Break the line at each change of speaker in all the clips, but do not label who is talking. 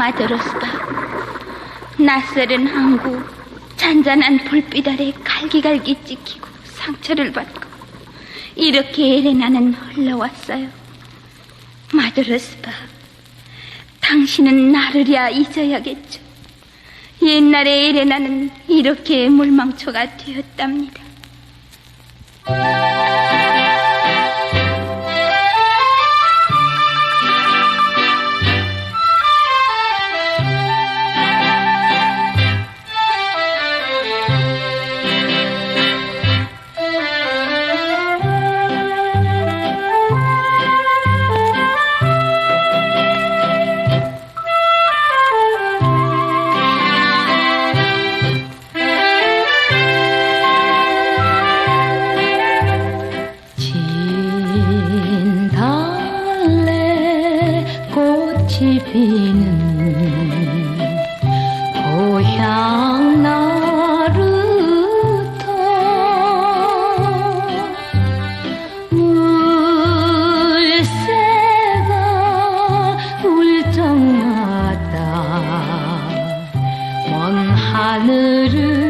마저로스바 낯설은 항구 잔잔한 불빛 아래 갈기갈기 찍히고 상처를 받고 이렇게 에레나는 흘러왔어요. 마저로스바 당신은 나르랴 잊어야겠죠. 옛날에 에레나는 이렇게 물망초가 되었답니다
꽃이 피는 고향 나루터 물새가 울 적마다 먼 하늘을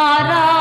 Para